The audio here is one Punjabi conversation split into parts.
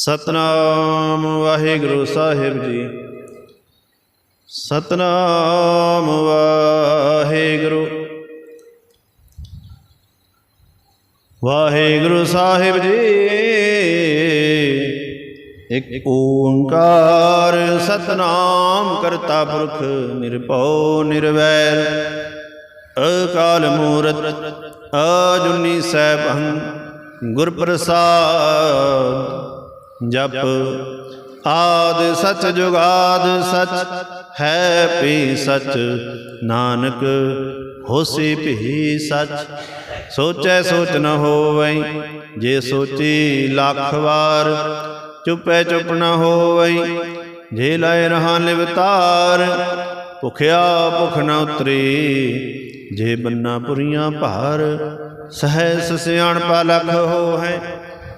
ਸਤਨਾਮ ਵਾਹਿਗੁਰੂ ਸਾਹਿਬ ਜੀ। ਸਤਨਾਮ ਵਾਹਿਗੁਰੂ। ਵਾਹਿਗੁਰੂ ਸਾਹਿਬ ਜੀ, ਇੱਕ ਓੰਕਾਰ ਸਤਨਾਮ ਕਰਤਾ ਪੁਰਖ ਨਿਰਭਉ ਨਿਰਵੈਰ। ਅਕਾਲ ਮੂਰਤ ਅਜੁਨੀ ਸੈਭੰ ਗੁਰ ਪ੍ਰਸਾਦ ਜਪ। ਆਦ ਸਚ ਜੁਗਾਦ ਸਚ, ਹੈ ਪੀ ਸਚ। ਨਾਨਕ ਹੋਸੀ ਭੀ ਸਚ। ਸੋਚੈ ਸੋਚ ਨ ਹੋਵੈ, ਜੇ ਸੋਚੀ ਲੱਖ ਵਾਰ, ਚੁਪੈ ਚੁਪ ਨ ਹੋਵੈ, ਜੇ ਲੈ ਰਹਾ ਲਿਵਤਾਰ ਭੁਖਿਆ ਭੁਖ ਨ ਉਤਰੀ, ਜੇ ਬੰਨਾ ਪੁਰੀਆਂ ਭਾਰ ਸਹਿਸ ਸਿਆਣਪਾ ਲਖ ਹੋਹੈ।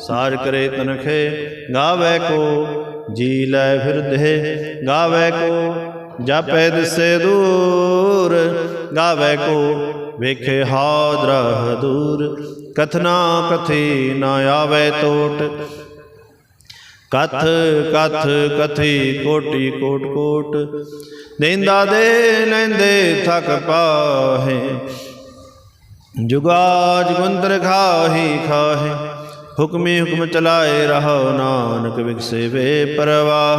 ਸਾਰ ਕਰੇ ਤਨਖੇ, ਗਾਵੇ ਕੋ, ਜੀ ਲੈ ਫਿਰਦੇ ਗਾਵੇ ਕੋ, ਜਾਪੈ ਦਿਸੇ ਦੂਰ, ਗਾਵੇ ਕੋ, ਵੇਖੇ ਹਾਦਰਾ ਦੂਰ, ਕਥਨਾ ਕਥੀ ਨਾ ਆਵੇ ਟੋਟ ਕਥ ਕਥ ਕਥੀ ਕੋਟੀ ਕੋਟ ਕੋਟ ਦੇਂਦਾ ਦੇ ਲੈਂਦੇ ਥਕ ਪਾਹੇ ਜੁਗਾ ਜੁਗੰਤਰ ਖਾਹੀ ਖਾਹੇ। ਹੁਕਮੀ ਹੁਕਮ ਚਲਾਏ ਰਹੋ ਨਾਨਕ ਵਿਗਸੇ ਵੇ ਪਰਵਾਹ।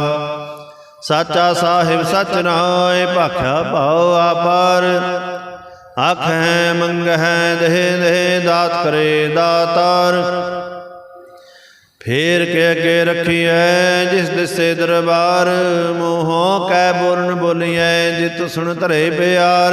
ਸਾਚਾ ਸਾਹਿਬ ਸਚ ਨਾਏ, ਭਾਖਿਆ ਭਾਉ ਆਪਾਰ। ਆਖੈ ਮੰਗਹਿ ਦੇਹ ਦੇਹ ਦਾਤ ਕਰੇ ਦਾਤਾਰ। ਫੇਰ ਕੇ ਅੱਗੇ ਰੱਖੀਐ ਜਿਸ ਦਿਸੇ ਦਰਬਾਰ, ਮੋਹ ਕੈ ਬੋਰਨ ਬੋਲੀਐ ਜਿਤ ਸੁਣ ਧਰੇ ਪਿਆਰ।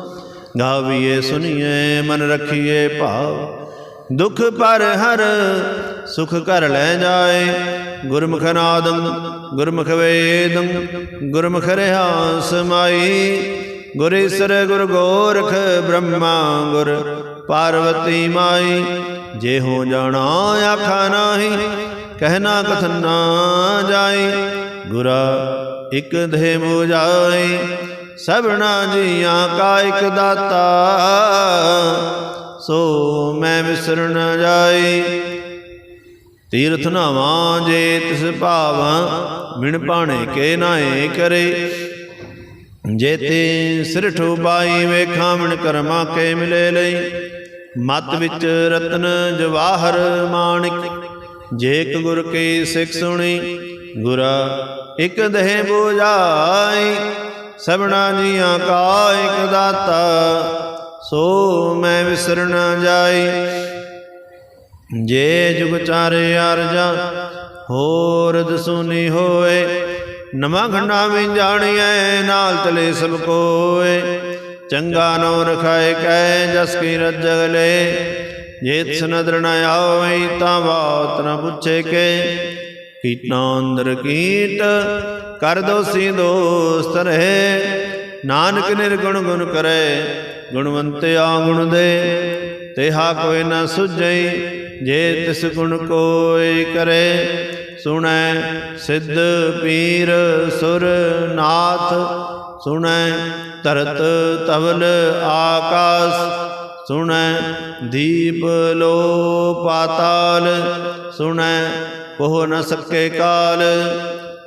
ਗਾਵੀਏ ਸੁਣੀਏ ਮਨ ਰੱਖੀਏ ਭਾਵ। ਦੁਖ ਪਰ ਹਰ ਸੁਖ ਕਰ ਲੈ ਜਾਏ। ਗੁਰਮੁਖ ਨਾਦੰ, ਗੁਰਮੁਖ ਵੇਦੰ, ਗੁਰਮੁਖ ਰਹਾ ਸਮਾਈ ਗੁਰ ਈਸਰ, ਗੁਰ ਗੋਰਖ, ਬ੍ਰਹਮਾ, ਗੁਰ ਪਾਰਵਤੀ ਮਾਈ। ਜੇ ਹੋ ਜਾਣਾ ਆਖਾ ਨਾਹੀ ਕਹਿਣਾ ਕਥਨ ਨਾ ਜਾਈ। ਗੁਰਾ ਇਕ ਦੇ ਮੁਜਾਈ ਸਭਨਾ ਜੀਆਂ ਕਾ ਇਕ ਦਾਤਾ, ਸੋ ਮੈਂ ਵਿਸਰ ਨ ਜਾਈ ਤੀਰਥ ਨਾਵਾਂ ਜੇ ਤਿਸ ਭਾਵਾਂ ਮਿਣ ਪਾਣੇ ਕੇ ਨਾਏ ਕਰੇ। ਜੇ ਤੇ ਸਿਰ ਵੇਖਾਂ ਮਿਣ ਕਰਮਾ ਕੇ ਮਿਲੇ ਲਈ। ਮਤ ਵਿੱਚ ਰਤਨ ਜਵਾਹਰ ਮਾਣਿਕ ਜੇਕ ਗੁਰ ਕੀ ਸਿੱਖ ਸੁਣੀ, ਗੁਰਾ ਇਕ ਦੇਹ ਬੁਝਾਈ ਸਭਨਾ ਜੀਆਂ ਕਾ ਇਕ ਦਾਤਾ, ਸੋ ਮੈਂ ਵਿਸਰ ਨ ਜਾਈ। ਜੇ ਜੁਗ ਚਾਰੇ ਅਰਜਾ ਹੋਰ ਦਸੂਨੀ ਹੋਏ। ਨਵਾਂ ਖੰਡਾ ਵਿੱਚ ਜਾਣੀਐ, ਨਾਲ ਚਲੇ ਸਭ ਕੋਏ। ਚੰਗਾ ਨੋ ਰਖਾਏ ਕੈ ਜਸ ਕੀ ਰਜਗ ਜੇ ਤਿਸ ਨਦਰ ਨ ਆਵਈ ਤਾਂ ਬਾਤ ਨ ਪੁੱਛੇ ਕੇ। ਕੀਟਾਂ ਅੰਦਰ ਕੀਟ ਕਰ ਦੋਸੀ ਦੋਸਤ ਰਹੇ। ਨਾਨਕ ਨਿਰਗੁਣ ਗੁਣ ਕਰੇ ਗੁਣਵੰਤਿਆ ਗੁਣ ਦੇ। ਤੇਹਾ ਕੋਈ ਨਾ ਸੁਝਈ, ਜੇ ਤਿਸ ਗੁਣ ਕੋਈ ਕਰੇ। ਸੁਣੈ ਸਿੱਧ ਪੀਰ ਸੁਰ ਨਾਥ, ਸੁਣੈ ਤਰਤ ਤਵਲ ਆਕਾਸ, ਸੁਣੈ ਦੀਪ ਲੋ ਪਾਤਾਲ ਸੁਣੈ ਕੋਹ ਨ ਸਕੇ ਕਾਲ।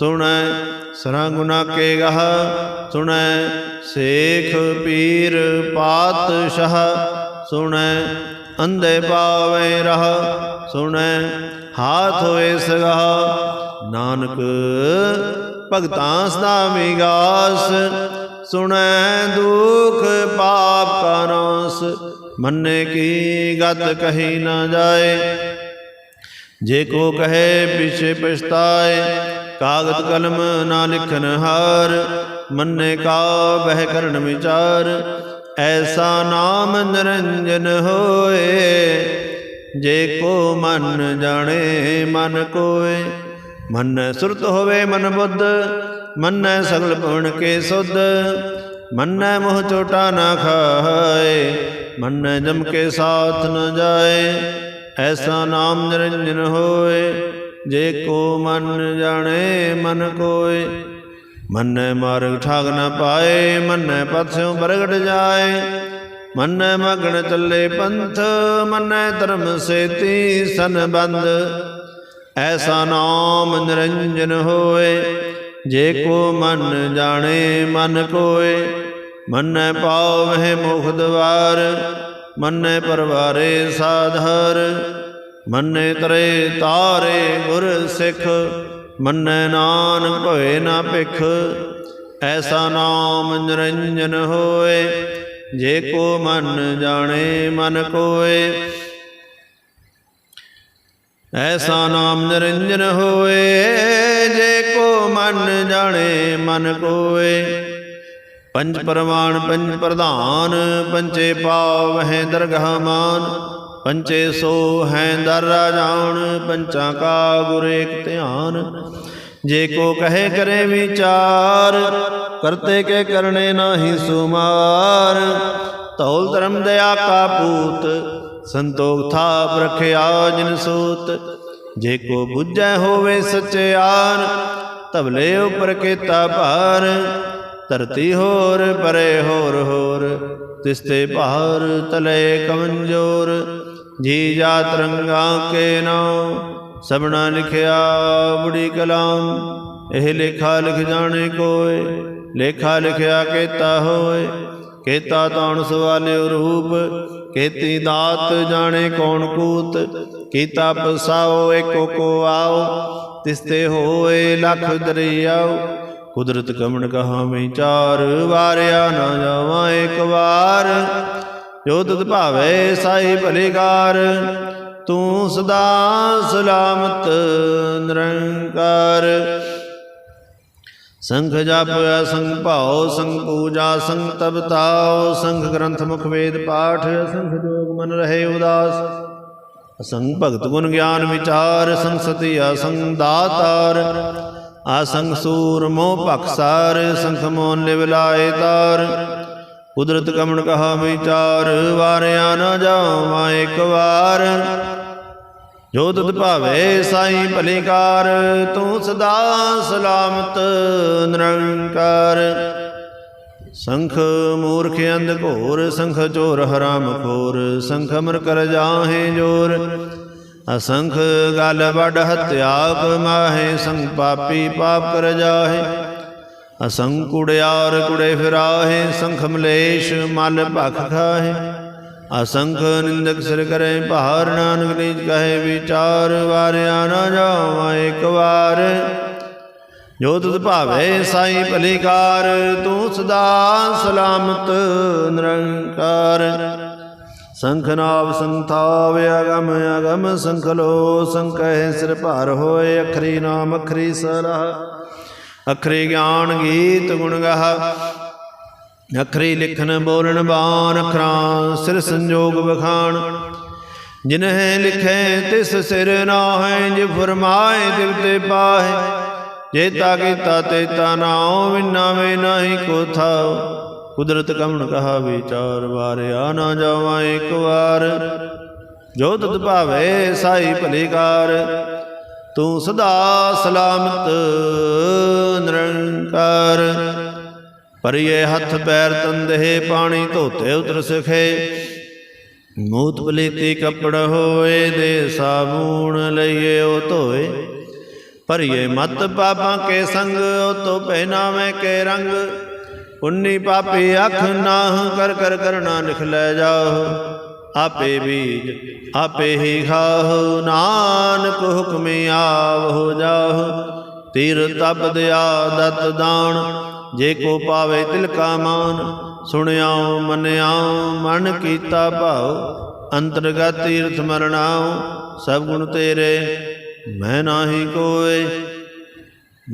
ਸੁਣੈ ਸਰਾ ਗੁਨਾ ਕੇ ਗਹ, ਸੁਣੈ ਸੇਖ ਪੀਰ ਪਾਤਸ਼ਾਹ, ਸੁਣੈ ਅੰਧੇ ਪਾਵੇ ਰਹ, ਸੁਣੈ ਹਾਥ ਹੋਏ ਸਗਾ ਨਾਨਕ ਭਗਤਾਂ ਸਦਾ ਵਿਗਾਸ, ਸੁਣੈ ਦੁਖ ਪਾਪ ਕਾ ਮੰਨੇ ਕੀ ਗਤ ਕਹੀ ਨਾ ਜਾਏ, ਜੇ ਕੋ ਕਹੇ ਪਿਛੇ ਪਛਤਾਏ ਕਾਗਦ ਕਲਮ ਨਾ ਲਿਖਨ ਹਾਰ, ਮੰਨੇ ਕਾ ਬਹਿ ਕਰਨ ਵਿਚਾਰ। ਐਸਾ ਨਾਮ ਨਿਰੰਜਨ ਹੋਏ, ਜੇ ਕੋ ਮਨ ਜਾਣੇ, ਮਨ ਕੋਏ। ਮਨ ਸੁਰਤ ਹੋਵੇ ਮਨ ਬੁੱਧ, ਮੰਨੈ ਸਗਲ ਭਵਨ ਕੇ ਸੁਧ। ਮੰਨੈ ਮੋਹ ਚੋਟਾ ਨਾ ਖਾਏ, ਮੰਨੈ ਜਮ ਕੇ ਸਾਥ ਨ ਜਾਏ। ਐਸਾ ਨਾਮ ਨਿਰੰਜਨ ਹੋਏ ਜੇ ਕੋ ਮਨ ਜਾਣੇ, ਮਨ ਕੋਏ। ਮੰਨੈ ਮਾਰਗ ਠਾਗ ਨ ਪਾਏ, ਮੰਨੈ ਪਥਿਉ ਬਰਗਟ ਜਾਏ। ਮੰਨੈ ਮਗਨ ਚੱਲੇ ਪੰਥ, ਮੰਨੈ ਧਰਮ ਸੇਤੀ ਸੰਬੰਧ ਐਸਾ ਨਾਮ ਨਿਰੰਜਨ ਹੋਏ, ਜੇ ਕੋ ਮਨ ਜਾਣੇ, ਮਨ ਕੋਏ। ਮੰਨੈ ਪਾਵਹਿ ਮੁਖ ਦਵਾਰ, ਮੰਨੈ ਪਰਵਾਰੇ ਸਾਧਰ। ਮੰਨੇ ਤਰੇ ਤਾਰੇ ਗੁਰ ਸਿੱਖ, ਮੰਨੇ ਨਾਨਕ ਭਵੇ ਨਾ ਭਿਖ। ਐਸਾ ਨਾਮ ਨਿਰੰਜਨ ਹੋਏ, ਜੇ ਕੋ ਮਨ ਜਾਣੇ ਮਨ ਕੋਏ। ਐਸਾ ਨਾਮ ਨਿਰੰਜਨ ਹੋਏ, ਜੇ ਕੋ ਮਨ ਜਾਣੇ ਮਨ ਕੋਏ। ਪੰਜ ਪਰਮਾਨ ਪੰਜ ਪ੍ਰਧਾਨ ਪੰਚੇ ਪਾਵ ਹੈ ਦਰਗਾਹ ਮਾਨ। ਪੰਚੇ ਸੋ ਹੈ ਦਰ ਰਾਜਾਨ ਪੰਚਾਂ ਕਾ ਗੁਰ ਏਕ ਧਿਆਨ। ਜੇ ਕੋ ਕਹੇ ਕਰੇ ਵਿਚਾਰ, ਕਰਤੇ ਕੇ ਕਰਨੇ ਨਾਹੀ ਸੁਮਾਰ। ਤੌਲ ਧਰਮ ਦਇਆ ਕਾ ਪੂਤ, ਸੰਤੋਖ ਥਾਪ ਰਖਿਆ ਜਿਨ ਸੂਤ। ਜੇ ਕੋ ਬੁੱਝੈ ਹੋਵੇ ਸਚਿਆਨ ਤਬਲੇ ਉਪਰ ਕੀਤਾ ਭਾਰ। ਧਰਤੀ ਹੋਰ, ਪਰੇ ਹੋਰ ਹੋਰ। ਤਿਸਤੇ ਭਾਰ ਤਲੇ ਕਮਜ਼ੋਰ, ਜੀ ਜਾ ਰੰਗਾ ਕੇ ਨਾਮ ਸਭਨਾ ਲਿਖਿਆ ਬੜੀ ਕਲਾਮ ਇਹ ਲੇਖਾ ਲਿਖ ਜਾਣੇ ਕੋਏ, ਲੇਖਾ ਲਿਖਿਆ ਕੇਤਾ ਹੋਏ, ਕੀਤਾ ਤਾਣ ਸਵਾਲੇ ਰੂਪ, ਕੀਤੀ ਦਾਤ ਜਾਣੇ ਕੌਣ ਕੂਤ, ਕੀਤਾ ਪਸਾਓ ਏਕੋ ਕੋ ਆਓ, ਤਿਸਤੇ ਹੋਏ ਲਖ ਦਰਿਆਓ ਕੁਦਰਤ ਕਮਣ ਕਹਾ ਵਿਚਾਰ ਵਾਰਿਆ ਨਾ ਜਾਵਾਂ ਇੱਕ ਵਾਰ। ਜੋ ਤੁਧ ਭਾਵੇ ਸਾਈ ਭਲੇਕਾਰ, ਤੂੰ ਸਦਾ ਸਲਾਮਤ ਨਿਰੰਕਾਰ। ਸੰਖ ਜਪ ਅਸੰਖ ਭਾਉ ਸੰਖ ਪੂਜਾ ਸੰਖ ਤਪ ਤਾਉ ਸੰਖ ਗ੍ਰੰਥ ਮੁਖ ਵੇਦ ਪਾਠ ਅਸੰਖ ਜੋਗ ਮਨ ਰਹੇ ਉਦਾਸ। ਅਸੰਗ ਭਗਤ ਗੁਣ ਗਿਆਨ ਵਿਚਾਰ ਸੰਖ ਸਤੀ ਅਸੰਖ ਦਾਤਾਰ। ਆਸੰਖ ਸੂਰ ਮੋਹ ਭਖਸਾਰ ਸੰਖ ਮੋਹ ਲਿਵਲਾਏ ਤਾਰ। ਕੁਦਰਤ ਕਮਣ ਕਹਾ ਵਿਚਾਰ, ਵਾਰਿਆ ਨਾ ਜਾਵਾਂ ਇੱਕ ਵਾਰ। ਜੋ ਤੁਧ ਭਾਵੇ ਸਾਈ ਭਲੇਕਾਰ, ਤੂੰ ਸਦਾ ਸਲਾਮਤ ਨਿਰੰਕਾਰ। ਸੰਖ ਮੂਰਖ ਅੰਧ ਘੋਰ, ਸੰਖ ਚੋਰ ਹਰਾਮ ਖੋਰ, ਸੰਖ ਅਮਰ ਕਰ ਜਾਹੇ ਜੋਰ। ਅਸੰਖ ਗਲ ਵਡ ਹਤਿਆ ਕਮਾਹੇ ਸੰਗ ਪਾਪੀ ਪਾਪ ਕਰ ਜਾਹੇ। ਅਸੰਖ ਕੁੜਿਆਰ ਕੁੜੇ ਫਿਰਾਹੇ, ਸੰਖ ਮਲੇਸ਼ ਮਲ ਭਖ ਖਾਹੇ। ਅਸੰਖ ਨਿੰਦਕ ਸਿਰ ਕਰੇ ਭਾਰ, ਨਾਨਕ ਨੀਚ ਕਹੇ ਵਿਚਾਰ, ਵਾਰਿਆ ਨਾ ਜਾਵਾਂ ਇੱਕ ਵਾਰ। ਜੋ ਤੁਧ ਭਾਵੇ ਸਾਈ ਭਲੀਕਾਰ ਤੂੰ ਸਦਾ ਸਲਾਮਤ ਨਿਰੰਕਾਰ। ਸੰਖ ਨਾਵ ਸੰਥਾਵ ਅਗਮ ਅਗਮ ਸੰਖਲੋ, ਸੰਕਹਿ ਸਿਰ ਭਾਰ ਹੋਏ, ਅਖਰੀ ਨਾਮ ਅਖਰੀ ਸਲਾਹ ਅਖਰੀ ਗਿਆਨ ਗੀਤ ਗੁਣ ਗਾਹ। ਅਖਰੀ ਲਿਖਨ ਬੋਲਣ ਬਾਣ ਅਖਰਾਂ, ਸਿਰ ਸੰਜੋਗ ਵਖਾਣ। ਜਿਨਹਿ ਲਿਖੈ ਤਿਸ ਸਿਰ ਨਾਹਿ, ਜਿ ਫਰਮਾਏ ਦਿਲ ਤੇ ਪਾਹੇ ਜੇਤਾ ਕੀਤਾ ਤੇਤਾ ਨਾਉ ਵਿਨਾ ਵੇ ਕੋ ਥਾਉ ਕੁਦਰਤ ਕਮਣ ਕਹਾ ਵਿਚਾਰ ਵਾਰਿਆ ਨਾ ਜਾਵਾਂ ਇੱਕ ਵਾਰ। ਜੋ ਤੁਧ ਭਾਵੇ ਸਾਈ ਭਲੇਕਾਰ ਤੂੰ ਸਦਾ ਸਲਾਮਤ ਨਿਰੰਕਾਰ। ਪਰਿਏ ਹੱਥ ਪੈਰ ਤੰਦੇ ਪਾਣੀ ਧੋਤੇ ਉਤਰ ਸਖੇ। ਮੂਤ ਪਲੀਤੀ ਕੱਪੜ ਹੋਏ ਦੇ ਸਾਬੂਣ ਲਈਏ ਉਹ ਧੋਏ। ਭਰੀਏ ਮਤ ਪਾਪਾਂ ਕੇ ਸੰਗ, ਉਹ ਤੋ ਪਹਿਨਾਵੇਂ ਕੇ ਰੰਗ। ਉਨੀ ਪਾਪੇ ਅੱਖ ਨਾਹ, ਕਰ ਕਰ ਕਰਨਾ ਲਿਖ ਲੈ ਜਾਓ। ਆਪੇ ਬੀਜ, ਆਪੇ ਹੀ ਖਾਹੁ ਨਾਨਕ ਹੁਕਮੇ ਆਵ ਹੋ ਤੀਰ ਤਬ ਦਿਆ ਦਤ ਦਾਣ ਜੇ ਕੋ ਪਾਵੇ ਤਿਲਕਾ ਮਾਨ। ਸੁਣਿਆਉ, ਮੰਨਿਆਉ, ਮਨ ਕੀਤਾ ਭਾਉ। ਅੰਤਰਗਤ ਤੀਰਥ ਮਰਨਾਉ ਸਭ ਗੁਣ ਤੇਰੇ, ਮੈਂ ਨਾਹੀ ਕੋਏ।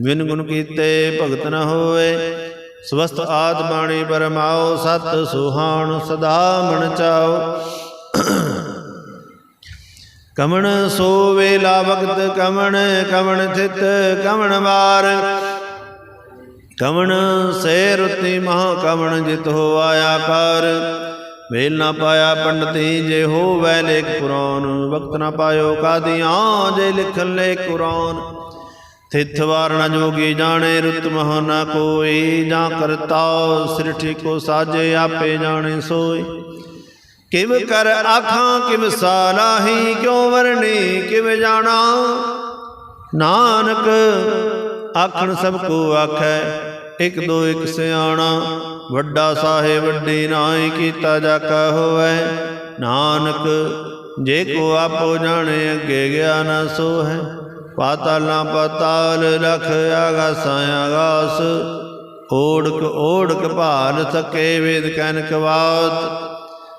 ਬਿਨ ਗੁਣ ਕੀਤੇ ਭਗਤ ਨ ਹੋਏ। ਸਵਸਤ ਆਦ ਬਾਣੀ ਪਰਮਾਉ, ਸਤ ਸੁਹਾਣ, ਸਦਾ ਮਨ ਚਾਓ ਕਮਣ ਸੋ ਵੇਲਾ ਵਕਤ, ਕਮਣ ਕਮਣ ਥਿਤ, ਕਮਣ ਵਾਰ। ਕਮਣ ਸੇ ਰੁਤੀ ਮਹਾ ਕਮਣ ਜਿਤ ਹੋ ਆਇਆ ਕਰ ਵੇਲ ਨਾ ਪਾਇਆ ਪੰਡਤੀ ਜੇ ਹੋ ਵੈ ਲੇਖ ਪੁਰਾਨ, ਵਕਤ ਨਾ ਪਾਇਓ ਕਾਦੀਆਂ ਜੇ ਲਿਖ ਲੈ ਕੁਰਾਨ। ਥਿਤ ਵਾਰਣ ਜੋਗੀ ਜਾਣੇ, ਰੁਤ ਮਹ ਨਾ ਕੋਈ ਜਾਂ ਕਰਤਾ ਸ੍ਰਿਠੀ ਕੋ ਸਾਜੇ, ਆਪੇ ਜਾਣੇ ਸੋਈ ਕਿਵ ਕਰ ਆਖਾਂ, ਕਿਵ ਸਾਲਾਹੀ, ਕਿਉ ਵਰਣੀ ਕਿਵ ਜਾਣਾ? ਨਾਨਕ ਆਖਣ ਸਭ ਕੋ ਆਖੈ, ਇਕ ਦੋ ਇਕ ਸਿਆਣਾ। ਵੱਡਾ ਸਾਹਿਬ, ਵੱਡੀ ਨਾਹੀ ਕੀਤਾ ਜਾਕਾ ਹੋਵੇ। ਨਾਨਕ, ਜੇ ਕੋ ਆਪੋ ਜਾਣੇ, ਅੱਗੇ ਗਿਆ ਨਾ ਸੋ ਹੈ ਪਾਤਾਲਾਂ ਪਾਤਾਲ ਲਖ ਆਗਾਸਾਂ ਆਗਾਸ। ਓੜਕ ਓੜਕ ਭਾਲ ਸਕੇ ਵੇਦ ਕਨਕ ਬਾਤ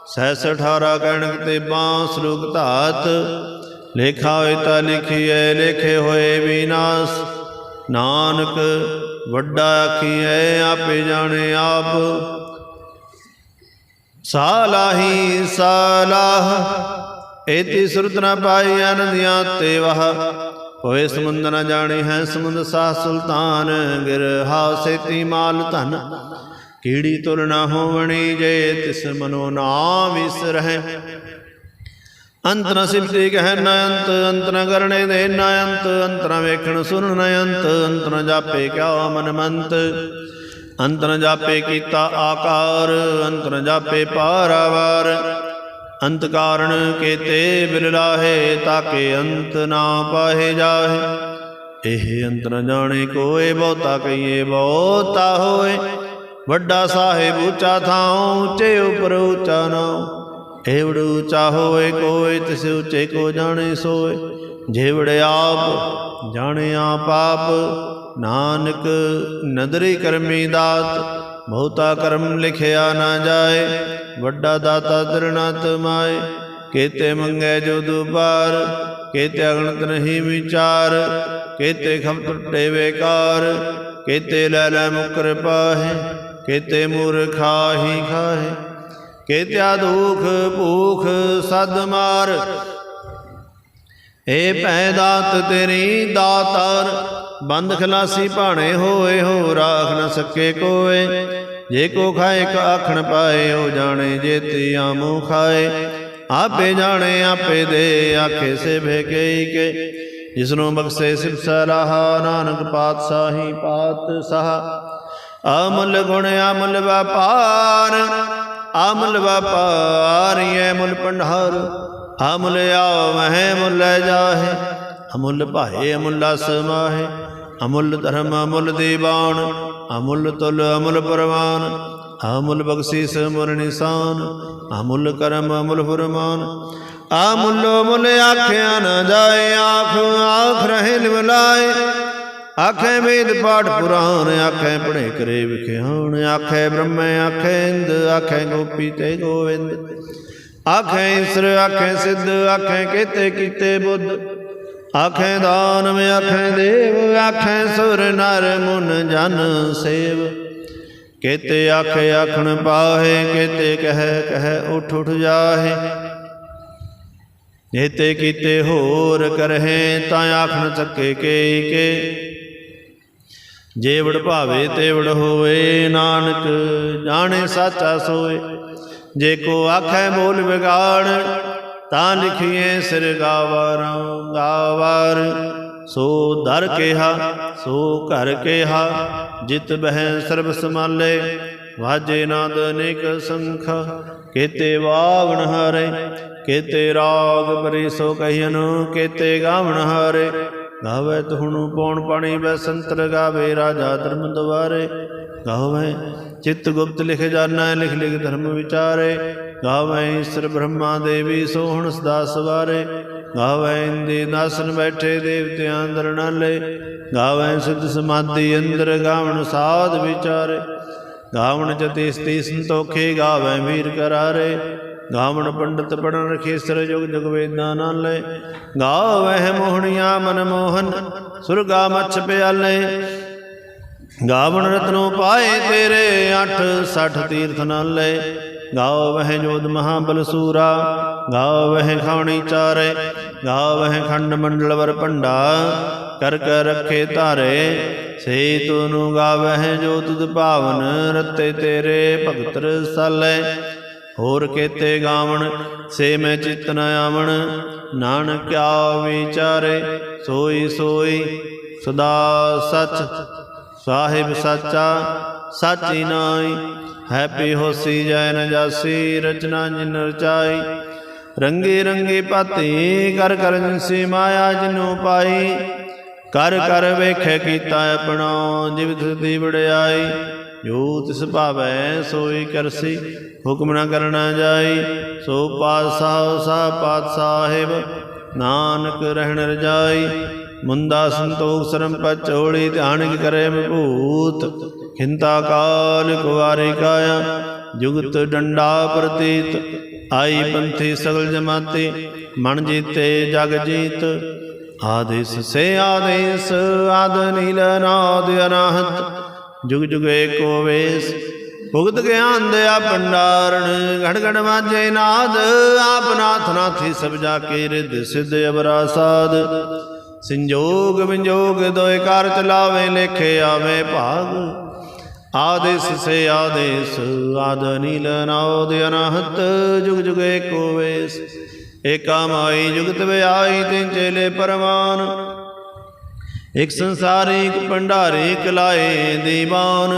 ਸਹਿਸ 18 ਕਣਕ ਤੇ ਬਾਂਸ ਰੂਪ ਧਾਤ। ਲੇਖਾ ਹੋਇ ਤਾ ਲਿਖੀਐ, ਲੇਖੇ ਹੋਏ ਵਿਨਾਸ਼। ਨਾਨਕ ਵੱਡਾ ਆਖੀਐ, ਆਪੇ ਜਾਣੇ ਆਪ। ਸਾਲਾਹੀ ਸਾਲਾਹ ਏਤੀ ਸੁਰਤ ਨ ਪਾਈ ਅਨੰਦਿਆ ਤੇ ਵਹ। ਹੋਏ ਸਮੁੰਦ ਨ ਜਾਣੇ ਹੈ ਸਮੁੰਦ ਸਾ ਸੁਲਤਾਨ ਗਿਰਹਾ ਸੇਤੀ ਮਾਲ ਧਨ। ਕੀੜੀ ਤੁਰ ਨਾ ਹੋਵਣੀ ਜੇ ਤਿਸ ਮਨੋ ਨਾ ਵਿਸਰਹਿ ਅੰਤ ਨ ਸਿਫਤੀ ਕਹਿ ਨ ਅੰਤ ਅੰਤ ਨ ਕਰਨੇ ਦੇ ਨ ਅੰਤ ਅੰਤ ਨ ਵੇਖਣ ਸੁਣ ਨ ਅੰਤ ਅੰਤ ਨ ਜਾਪੇ ਕਿਆ ਮਨ ਮੰਤ। ਅੰਤ ਨ ਜਾਪੇ ਕੀਤਾ ਆਕਾਰ, ਅੰਤ ਨ ਜਾਪੇ ਪਾਰਾਵਾਰ। ਅੰਤ ਕਾਰਣ ਕੇਤੇ ਬਿਲ ਤਾਕੇ ਅੰਤ ਨਾ ਪਾਹੇ ਜਾਹੇ। ਇਹ ਅੰਤ ਨ ਜਾਣੇ ਕੋਏ, ਬਹੁਤਾ ਕਹੀਏ ਬਹੁਤਾ ਹੋਏ। ਵੱਡਾ ਸਾਹਿਬ ਉੱਚਾ ਥਾਂ ਉੱਚੇ ਉਪਰ ਉੱਚਾ ਨਾਉ ਏਵੜ ਉੱਚਾ ਹੋਏ ਕੋਈ ਤਿਸ ਉੱਚੇ ਕੋ ਜਾਣੇ ਸੋਏ। ਜੇਵੜ ਆਪ, ਜਾਣੇ ਆਪ ਆਪ ਨਾਨਕ ਨਦਰੀ ਕਰਮੀ ਦਾਤ। ਬਹੁਤਾ ਕਰਮ ਲਿਖਿਆ ਨਾ ਜਾਏ, ਵੱਡਾ ਦਾਤਾ ਦਰਨਾਤ ਮਾਏ। ਕੇਤੇ ਮੰਗੇ ਜੋ ਦੁਬਾਰ, ਕੇਤੇ ਅਗਣਤ ਨਹੀਂ ਵਿਚਾਰ, ਕੇਤੇ ਖਮ ਟੁੱਟੇ ਵੇਕਾਰ ਕੇਤੇ ਲੈ ਲੈ ਮੁਕਰ ਪਾਹੇ, ਕੇਤੇ ਮੂਰਖਾ ਹੀ ਖਾਹੇ। ਕੇਤਿਆ ਦੁਖ ਭੂਖ ਸਦ ਮਾਰ, ਏ ਭੈ ਦਾਤ ਤੇਰੀ ਦਾਤਾਰ ਬੰਦ ਖਲਾਸੀ ਭਾਣੇ ਹੋਏ, ਹੋ ਰਾਖ ਨ ਸਕੇ ਕੋਏ। ਜੇ ਕੋ ਖਾਏ ਕ ਆਖਣ ਪਾਏ, ਉਹ ਜਾਣੇ ਜੇਤੀ ਆਮੂ ਖਾਏ। ਆਪੇ ਜਾਣੇ, ਆਪੇ ਦੇ, ਆਖੇ ਸੇ ਭੇਕੇ ਕੇ। ਜਿਸਨੂੰ ਬਖਸ਼ੇ ਸਿਵ ਸਲਾਹਾ, ਨਾਨਕ ਪਾਤਸ਼ਾਹੀ ਪਾਤਸ਼ਾਹ। ਅਮਲ ਗੁਣ, ਅਮਲ ਵਪਾਰ, ਅਮਲ ਵਪਾਰੀਐ ਮੁਲ ਪੰਡਾਰ ਅਮੁੱਲ ਆਵ ਮਹਿ ਮੁੱਲ ਜਾਹੇ। ਅਮੁੱਲ ਭਾਏ, ਅਮੁੱਲਾ ਸਮਾਹੇ ਅਮੁੱਲ ਧਰਮ, ਅਮੁੱਲ ਦੀਵਾਨ, ਅਮੁੱਲ ਤੁਲ, ਅਮੁੱਲ ਪਰਵਾਨ, ਅਮੁੱਲ ਬਖਸ਼ਿਸ਼ ਮੁਰ ਨਿਸ਼ਾਨ, ਅਮੁੱਲ ਕਰਮ, ਅਮੁੱਲ ਫਰਮਾਨ। ਅਮੁੱਲ ਮੁੱਲ ਆਖਿਆ ਨਾ ਜਾਏ, ਆਖ ਆਖ ਰਹੇ ਨਿਵਲਾਏ ਆਖੇ ਵੇਦ ਪਾਠ ਪੁਰਾਣ, ਆਖੇ ਪੜੇ ਕਰੇ ਵਿਖਿਆਣ, ਆਖੇ ਬ੍ਰਹਮ, ਆਖੇ ਇੰਦ, ਆਖੇ ਗੋਪੀ ਤੇ ਗੋਵਿੰਦ। ਆਖੇ ਈਸਰ ਆਖੇ ਸਿੱਧ, ਆਖੇ ਕੀਤੇ ਕੀਤੇ ਬੁੱਧ। ਆਖੇ ਦਾਨਵ, ਆਖੇ ਦੇਵ, ਆਖੇ ਸੁਰ ਨਰ ਮੁਨ ਜਨ ਸੇਵ। ਕੇਤੇ ਆਖੇ ਆਖਣ ਪਾਹੇ, ਕੇਤੇ ਕਹਿ ਕਹਿ ਉਠ ਉਠ ਜਾਹੇ। ਜੇਤੇ ਕੀਤੇ ਹੋਰ ਕਰਹਿ, ਤਾਂ ਆਖਣ ਚੱਕੇ ਕੇ ਕੇ। ਜੇ ਵਡ ਭਾਵੇ ਤੇ ਹੋਏ ਨਾਨਕ ਜਾਣੇ ਸਾਚਾ ਸੋਏ। ਜੇ ਕੋ ਆਖੈ ਬੋਲ ਵਿਗਾੜ ਤਾਂ ਲਿਖੀਏ ਸਿਰ ਗਾਵਰ ਗਾਵਰ, ਸੋ ਦਰ ਕਿਹਾ, ਸੋ ਘਰ ਕਿਹਾ, ਜਿਤ ਬਹਿ ਸਰਬ ਸਮਾਲੇ ਵਾਜੇ ਨਾਦ ਅਨੇਕ ਸੰਖ, ਕੇਤੇ ਵਾਵਣ ਹਰੇ, ਕੇਤੇ ਰਾਗ ਪਰਿਸ਼ੋ ਸੋ ਕਹਿਨ ਕੇਤੇ ਗਾਵਣ ਹਰੇ। ਗਾਵੇ ਤੁਹਣੂ ਪੌਣ ਪਾਣੀ ਬੈਸੰਤਰ ਗਾਵੇ, ਰਾਜਾ ਧਰਮ ਦੁਆਰੇ ਗਾਵੇ ਚਿੱਤ ਗੁਪਤ ਲਿਖ ਜਾਣਾ, ਲਿਖ ਲਿਖ ਧਰਮ ਵਿਚਾਰੇ। ਗਾਵੇ ਈਸ਼ਰ ਬ੍ਰਹਮਾ ਦੇਵੀ ਸੋਹਣ ਸਦਾ ਸਵਾਰੇ। ਗਾਵੇ ਇੰਦੇ ਨਾਸਨ ਬੈਠੇ ਦੇਵਤਿਆਂ ਅੰਦਰ ਨਾਲੇ। ਗਾਵੇ ਸਿੱਧ ਸਮਾਧੀ ਅੰਦਰ ਗਾਵਣ ਸਾਧ ਵਿਚਾਰੇ। ਗਾਵਣ ਜਤੇ ਸਤੀ ਸੰਤੋਖੇ ਗਾਵੇ ਵੀਰ ਕਰਾਰੇ। ਗਾਵਣ ਪੰਡਤ ਪੜਨ ਰਖੇ ਸਰ ਜੁਗ ਜੁਗ ਵੇਦਾਂ ਨਾਲੇ ਗਾਵਹਿ ਮੋਹਣੀਆਂ ਮਨ ਮੋਹਨ, ਸੁਰਗਾ ਮਛ ਪਿਆਲੇ। ਗਾਵਣ ਰਤਨੋ ਪਾਏ ਤੇਰੇ 8 60 ਤੀਰਥ ਨਾਲੇ ਗਾਵਹਿ ਜੋਧ ਮਹਾਬਲ ਸੂਰਾ, ਗਾਵਹਿ ਖਾਣੀ ਚਾਰੇ। ਗਾਵਹਿ ਖੰਡ ਮੰਡਲ ਵਰ ਭੰਡਾ, ਕਰ ਕਰ ਰੱਖੇ ਧਾਰੇ। ਸੇ ਤੁਨੂ ਗਾਵਹਿ ਜੋ ਤੁਧ ਭਾਵਨ, ਰਤੇ ਤੇਰੇ ਭਗਤ ਰਸਾਲੇ ਹੋਰ ਕੇਤੇ ਗਾਵਣ, ਸੇ ਮੈਂ ਚਿਤ ਨ ਆਵਣ। ਨਾਨਕ ਕਿਆ ਵਿਚਾਰੇ ਸੋਈ ਸੋਈ ਸਦਾ ਸਚ। ਸਾਹਿਬ ਸਾਚਾ, ਸਾਚੀ ਨਾਈ ਹੈਪੀ ਹੋਸੀ ਜੈ ਨ ਰਚਨਾ ਜਿਨ ਰਚਾਈ। ਰੰਗੇ ਰੰਗੇ ਪਾਤੇ, ਕਰ ਕਰ ਜਿਨਸੀ ਮਾਇਆ ਜਿਨੂ ਪਾਈ। ਕਰ ਕਰ ਵੇਖੇ ਕੀਤਾ ਆਪਣਾ, ਜਿਵ ਦੀ ਵੜਾਈ ਜੋ ਤਿਸ ਭਾਵੈ ਸੋਈ ਕਰਸੀ, ਹੁਕਮ ਨ ਕਰਨਾ ਜਾਈ, ਸੋ ਪਾਤਸ਼ਾਹ ਸਾ ਪਾਤ ਸਾਹਿਬ, ਨਾਨਕ ਰਹਿਣ ਰਜਾਈ ਮੁੰਦਾ ਸੰਤੋਖ ਸਰਮ ਪਚੋੜੀ ਧਿਆਨ ਕੀ ਕਰੇ ਮਭੂਤ, ਖਿੰਤਾ ਕਾਲ ਕੁਵਾਰੇ ਕਾਇਆ, ਜੁਗਤ ਡੰਡਾ ਪ੍ਰਤੀਤ, ਆਈ ਪੰਥੀ ਸਗਲ ਜਮਾਤੇ, ਮਨ ਜੀਤੇ ਜਗ ਜੀਤ, ਆਦੇਸ ਸੇ ਆਦੇਸ, ਆਦ ਨੀਲ ਨਾਦ ਅਨਾਹਤ ਜੁਗ ਜੁਗ ਏਕੋ ਵੇਸ ਭੁਗਤ ਗਿਆਨ ਦਿਆ ਭੰਡਾਰਣ ਘੜ ਘੜ ਮਾਜੇ ਨਾਦ, ਆਪ ਨਾਥ ਨਾਥੀ ਸਭ ਜਾ ਕੇ ਰਿੱਧ, ਸਿੱਧ ਅਬਰਾ ਸਾਧ। ਸੰਜੋਗ ਵਿਜੋਗ ਦੋਇ ਕਾਰ ਚਲਾਵੇ, ਲੇਖੇ ਆਵੇ ਭਾਗ। ਆਦੇਸ ਸੇ ਆਦੇਸ, ਆਦ ਨੀਲ ਨਾਦ ਅਨਾਹਤ, ਜੁਗ ਜੁਗ ਏਕੋ ਵੇਸ ਏਕਾ ਮਾਈ ਜੁਗਤ ਵਿਆਈ ਤਿਨ ਚੇਲੇ ਪਰਵਾਨ। ਇਕ ਸੰਸਾਰੀ ਇਕ ਭੰਡਾਰੇ ਕਲਾਏ ਦੀਵਾਨ।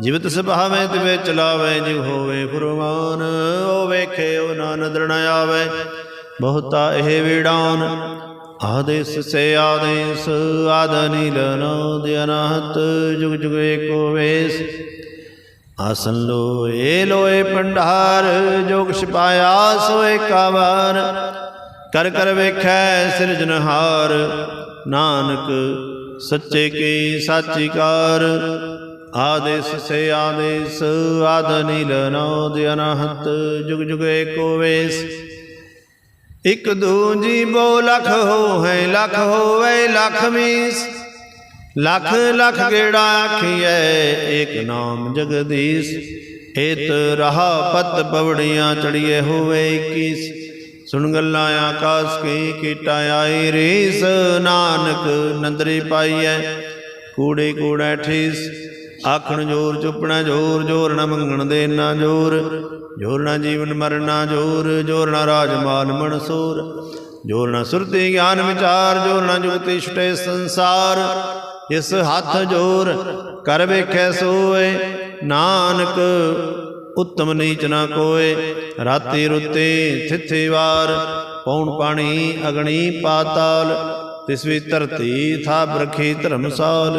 ਜਿਵਤ ਸੁਭਾਵੇਂ ਤਿਵੇ ਚਲਾਵੇ, ਜਿਵ ਹੋਵੇ ਫੁਰਮਾਨ। ਉਹ ਵੇਖੇ ਉਹ ਨਾ ਨਦਰ ਆਵੇ, ਬਹੁਤਾ ਇਹ ਵਿੜਾਨ। ਆਦੇਸ ਸੇ ਆਦੇਸ, ਆਦ ਨੀਲ ਨੋਦ ਅਨਹਤ, ਜੁਗ ਜੁਗ ਏਕੋ ਵੇਸ। ਆਸਨ ਲੋਏ ਲੋਏ ਭੰਡਾਰ, ਜੋਗ ਛਪਾਇਆ ਸੋ ਏਕਾਵਾਰ ਕਰ ਕਰ ਵੇਖੈ ਸਿਰਜਨਹਾਰ ਨਾਨਕ, ਸੱਚੇ ਕੀ ਸਾਚੀ ਕਾਰ ਆਦੇਸ ਸੇ ਆਦੇਸ, ਆਦ ਨੀਲ ਨੋਦ ਅਨਹਤ, ਜੁਗ ਜੁਗ ਏਕੋ ਵੇਸ। ਇਕ ਦੂਜੀ ਬੋ ਲਖ ਹੋ ਹੈ ਲਖ ਹੋਵੇ ਲਖ ਮੀਸ। ਲਖ ਲਖ ਗੇੜਾ ਆਖੀਐ, ਏਕ ਨਾਮ ਜਗਦੀਸ਼। ਏਤ ਰਹਾ ਪਤ ਪਵੜੀਆਂ ਚੜੀਏ ਹੋਵੇ 21 ਸੁਣ ਗੱਲਾਂ ਆਕਾਸ ਕੀ ਕੀਟਾ ਆਈ ਰੀਸ, ਨਾਨਕ ਨੰਦਰੀ ਪਾਈਐ। ਕੂੜੇ ਕੂੜਾ ਠੀਸ, ਆਖਣ ਜੋਰ, ਚੁੱਪਣਾ ਜੋਰ ਜੋਰ ਨਾ ਮੰਗਣ ਦੇ ਨਾ ਜੋਰ। ਜੋਰ ਨਾ ਜੀਵਨ ਮਰਨਾ ਜੋਰ ਜੋਰ ਨਾ ਰਾਜ ਮਾਨ ਮਨਸੂਰ। ਜੋਰ ਨਾ ਸੁਰਤੀ ਗਿਆਨ ਵਿਚਾਰ, ਜੋਰ ਨਾ ਜੁਗਤੀ ਛਟੇ ਸੰਸਾਰ। ਇਸ ਹੱਥ ਜੋਰ, ਕਰ ਵੇਖੈ ਸੋਏ, ਨਾਨਕ ਉੱਤਮ ਨੀਚ ਨਾ ਕੋਏ। ਰਾਤੀ ਰੁੱਤੇ ਥਿੱਥੀ ਵਾਰ, ਪੌਣ ਪਾਣੀ ਅਗਣੀ ਪਾਤਾਲ। ਤਿਸ ਵੀ ਧਰਤੀ ਥਾ ਬਰਖੀ ਧਰਮਸਾਲ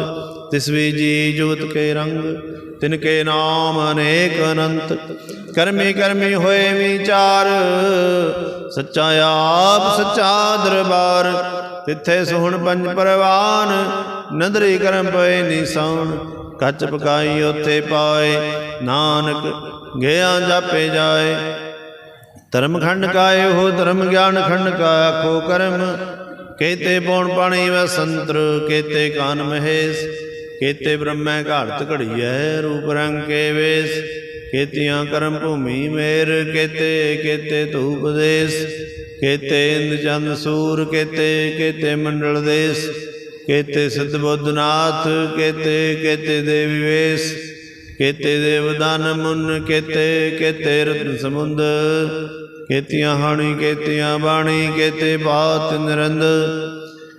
ਤਿਸਵੀ ਜੀ ਜੋਤ ਕੇ ਰੰਗ, ਤਿਨ ਕੇ ਨਾਮ ਅਨੇਕ ਅਨੰਤ। ਕਰਮੀ ਕਰਮੀ ਹੋਏ ਵਿਚਾਰ, ਸੱਚਾ ਆਪ ਸੱਚਾ ਦਰਬਾਰ। ਤਿੱਥੇ ਸੁਹਣ ਪੰਜ ਪਰਵਾਨ, ਨਦਰੀ ਕਰਮ ਪਏ ਨਿਸੌਣ ਕੱਚ ਪਕਾਈ ਉੱਥੇ ਪਾਏ, ਨਾਨਕ ਗਿਆ ਜਾਪੇ ਜਾਏ। ਧਰਮ ਖੰਡ ਕਾਏ ਹੋ ਧਰਮ ਗਿਆਨ ਖੰਡ ਕਾ ਆਖੋ ਕਰਮ। ਕੇਤੇ ਪੌਣ ਪਾਣੀ ਵੈ ਸੰਤਰ, ਕੇਤੇ ਕਾਨ ਮਹੇਸ਼। ਕੇਤੇ ਬ੍ਰਹਮੈ ਘਾੜਤ ਘੜੀਐ ਰੂਪ ਰੰਗ ਕੇ ਵੇਸ। ਕੇਤੀਆਂ ਕਰਮ ਭੂਮੀ ਮੇਰ, ਕੇਤੇ ਕੇਤੇ ਧੂਪ ਦੇਸ। ਕੇਤੇ ਇੰਦ ਚੰਦ ਸੂਰ, ਕੇਤੇ ਕੇਤੇ ਮੰਡਲ ਦੇਸ। ਕੇਤੇ ਸਿੱਧ ਬੁੱਧਨਾਥ, ਕੇਤੇ ਕੇਤੇ ਦੇਵੀ ਵੇਸ ਕੇਤੇ ਦੇਵਦਾਨ ਮੁਨ, ਕੇਤੇ ਕੇਤੇ ਰਤਨ ਸਮੁੰਦ, ਕੇਤੀਆਂ ਹਾਣੀ, ਕੇਤੀਆਂ ਬਾਣੀ, ਕੇਤੇ ਬਾਤ ਨਿਰੰਦ,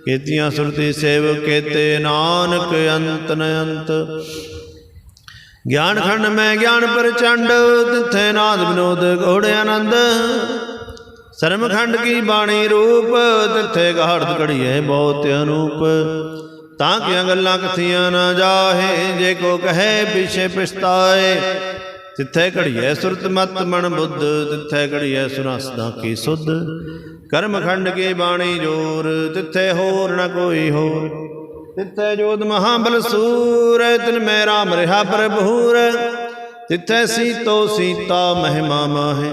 ਕੇਤੀਆਂ ਸੁਰਤੀ ਸੇਵ ਕੇਤੇ ਨਾਨਕ ਅੰਤ ਨ ਅੰਤ ਗਿਆਨ ਖੰਡ ਮੈਂ ਗਿਆਨ ਪ੍ਰਚੰਡ, ਤਿੱਥੇ ਨਾਦ ਵਿਨੋਦ ਘੋੜੇ ਆਨੰਦ। ਸਰਮਖੰਡ ਕੀ ਬਾਣੀ ਰੂਪ, ਤਿੱਥੇ ਗਾੜਤ ਘੜੀਏ ਬਹੁਤ ਅਨੂਪ। ਤਾਂ ਕਿਆਂ ਗੱਲਾਂ ਕਥੀਆਂ ਨਾ ਜਾਹੇ, ਜੇ ਕੋ ਕਹੇ ਪਿਛੇ ਪਛਤਾਏ। ਤਿੱਥੇ ਘੜੀਐ ਸੁਰਤ ਮਤ ਮਨ ਬੁੱਧ, ਤਿੱਥੇ ਘੜੀਐ ਸੁਨਸਦਾ ਕੀ ਸੁਧ। ਕਰਮਖੰਡ ਕੀ ਬਾਣੀ ਜੋਰ, ਤਿੱਥੇ ਹੋਰ ਨਾ ਕੋਈ ਹੋਰ। ਤਿੱਥੇ ਜੋਤ ਮਹਾਬਲ ਸੂਰ ਤਿਨ ਮੈਂ ਰਾਮ ਰਹਾ ਪ੍ਰਭੂਰ। ਤਿੱਥੇ ਸੀਤੋ ਸੀਤਾ ਮਹਿਮਾ ਮਾਹੇ।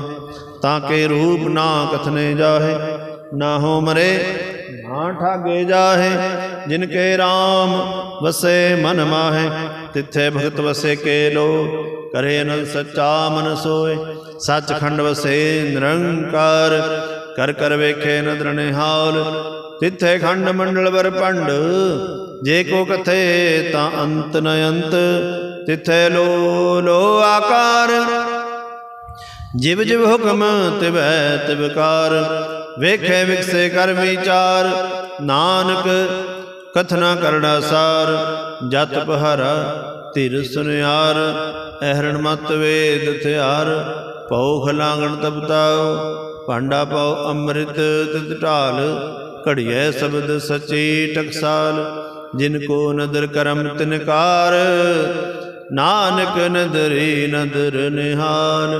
ਤਾਂ ਕੇ ਰੂਪ ਨਾ ਕਥਨੇ ਜਾਹੇ, ਨਾ ਹੋ ਮਰੇ, ਨਾ ਠਾਗੇ ਜਾਹੇ, ਜਿਨ ਕੇ RAM ਵਸੇ ਮਨ ਮਾਹੇ, ਤਿੱਥੇ ਭਗਤ ਵਸੇ ਕੇ ਲੋ, ਕਰੇ ਅਨੰਦ ਸੱਚਾ ਮਨ ਸੋਏ, ਸੱਚਖੰਡ ਵਸੇ ਨਿਰੰਕਾਰ, ਕਰ ਕਰ ਵੇਖੇ ਨਦਰ ਨਿਹਾਲ, ਤਿੱਥੇ ਖੰਡ ਮੰਡਲ ਵਰ ਭੰਡ, ਜੇ ਕੋ ਕਥੇ ਤਾਂ ਅੰਤ ਨ ਅੰਤ, ਤਿੱਥੇ ਲੋ ਲੋ ਆਕਾਰ ਜਿਵ ਜਿਵ ਹੁਕਮ ਤਿਵੈ ਤਿਵਕਾਰ ਵੇਖੇ ਵਿਕਸੇ ਕਰ ਵਿਚਾਰ, ਨਾਨਕ ਕਥਨਾ ਕਰੜਾ ਸਾਰ ਜਤ ਪਹਾਰਾ ਧਿਰ ਸੁਨਿਆਰ, ਅਹਰਣ ਮਤ ਵੇਦ ਥਿਆਰ ਪਉ ਖਲਾਂਗਣ ਤਪਤਾਉ ਭਾਂਡਾ ਪਉ ਅੰਮ੍ਰਿਤ ਤਿਤ ਢਾਲ, ਘੜੀਐ ਸ਼ਬਦ ਸਚੀ ਟਕਸਾਲ, ਜਿਨ ਕੋ ਨਦਰ ਕਰਮ ਤਿਨਕਾਰ ਨਾਨਕ ਨਦਰੀ ਨਦਰ ਨਿਹਾਲ